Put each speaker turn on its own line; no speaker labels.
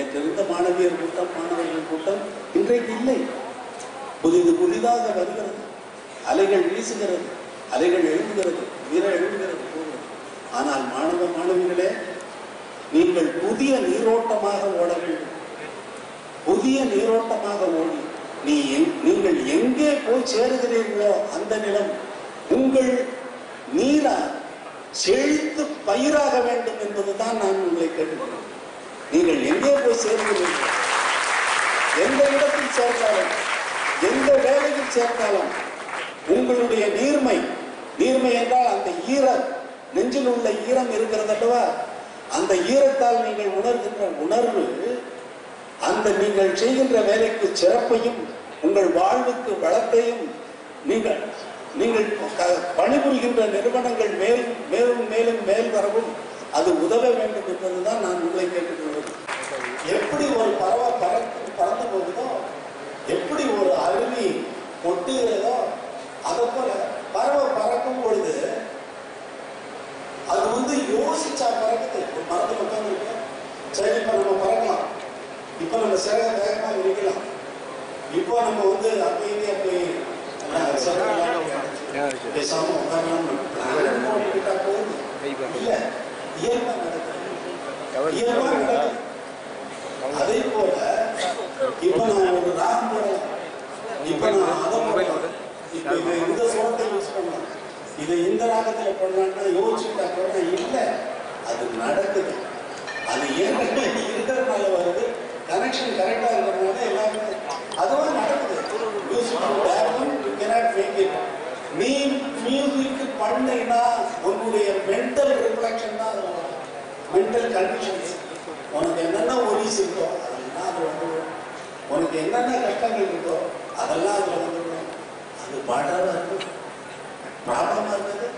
நேற்று இருந்த மாணவியர் கூட்டம் மாணவர்கள் கூட்டம்? இன்றைக்கு இல்லை. புதிது புதிதாக வருகிறது. அலைகள் வீசுகிறது. அலைகள் எழுதுகிறது வீர எழுதுகிறது போகிறது ஆனால் மாணவ மாணவிகளே நீங்கள் புதிய நீரோட்டமாக ஓட வேண்டும். புதிய நீரோட்டமாக ஓடி நீ நீங்கள் எங்கே போய் சேருகிறீர்களோ அந்த நிலம் உங்கள் நீரா செழித்து பயிராக வேண்டும் என்பதுதான் நான் உங்களை கேட்டுக்கிறேன் நீங்கள் எங்கே போய் சேர்கிறீர்கள் எந்த இடத்தில் சேர்ந்தாலும் எந்த வேலையில் சேர்ந்தாலும் உங்களுடைய நீர்மை நீர்மை என்றால் அந்த ஈரம் நெஞ்சில் உள்ள ஈரம் இருக்கிறது அல்லவா? அந்த ஈரத்தால் நீங்கள் உணர்கின்ற உணர்வு அந்த நீங்கள் செய்கின்ற வேலைக்கு சிறப்பையும் உங்கள் வாழ்வுக்கு வளத்தையும் நீங்கள் நீங்கள் பணிபுரிகின்ற நிறுவனங்கள் மேலும் மேலும் மேலும் மேல் வரவும் அது உதவ வேண்டும் என்பதுதான் நான் உங்களை கேட்டுக்கொள்வது எப்படி ஒரு பறவை பறந்து பறந்து போகுதோ எப்படி ஒரு அருவி கொட்டுகிறதோ அதை போல பறவை பறக்கும் பொழுது அது வந்து யோசிச்சா பறக்குது. ஒரு மரத்துல உட்கார்ந்து சரி இப்ப நம்ம பறக்கலாம். இப்ப நம்ம சிறக வேகமா விரிக்கலாம். இப்போ நம்ம வந்து அமைதியா போய் அஹ், சிறகெல்லாம் பேசாம உட்காரலாம்னு plan போட்டுக்கிட்டா போதும். இல்ல. இயல்பா நடக்குது இயல்பா நடக்குது அதே போல இப்ப நான் ஒரு ராகம் இப்ப நான் அதை போடலாம் இப்ப இதை இந்த சுரத்தை யூஸ் பண்ணலாம். இதை இந்த ராகத்துல பண்ணலாம்னா யோசிச்சுட்டா கூட இல்லை. அது நடக்குது. அது ஏற்கனவே இருக்கிறதுனால வருது? கனெக்ஷன் கரெக்டா இருக்கிறதுனால எல்லாமே அதுவா நடக்குது. Music director you cannot make it நீ மியூசிக் பண்ணீங்கன்னா உன்னுடைய மென்டல் ரிஃப்ளெக்ஷன் தான் அதுல வரும் மென்டல் கண்டிஷன்ஸ் உனக்கு என்னென்ன ஒரிஸ் இருக்கோ அதெல்லாம் அது வந்துடும் உனக்கு என்னென்ன கஷ்டங்கள் இருக்கோ அதெல்லாம் அதில் வந்துடும் அது பாடாக இருக்கும் ப்ராப்ளமாக இருக்குது